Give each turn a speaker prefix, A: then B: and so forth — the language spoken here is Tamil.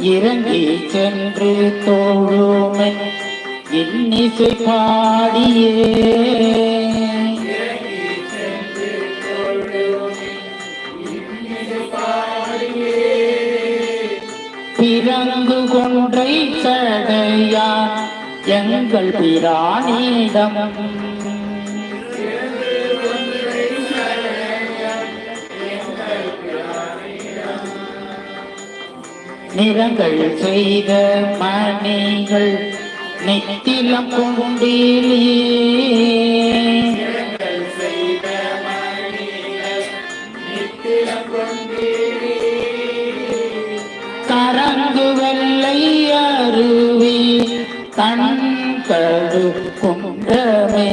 A: இறங்கி சென்று தோழுமென் இன்னிசை பாடியே. பிறந்து கொன்றை சடையா எங்கள் பிராணிடம் நிறங்கள் செய்த மணிகள் நெத்திலம் கொண்டிலே கரங்கு வெள்ளை அருவி தன் கடு குன்றமே.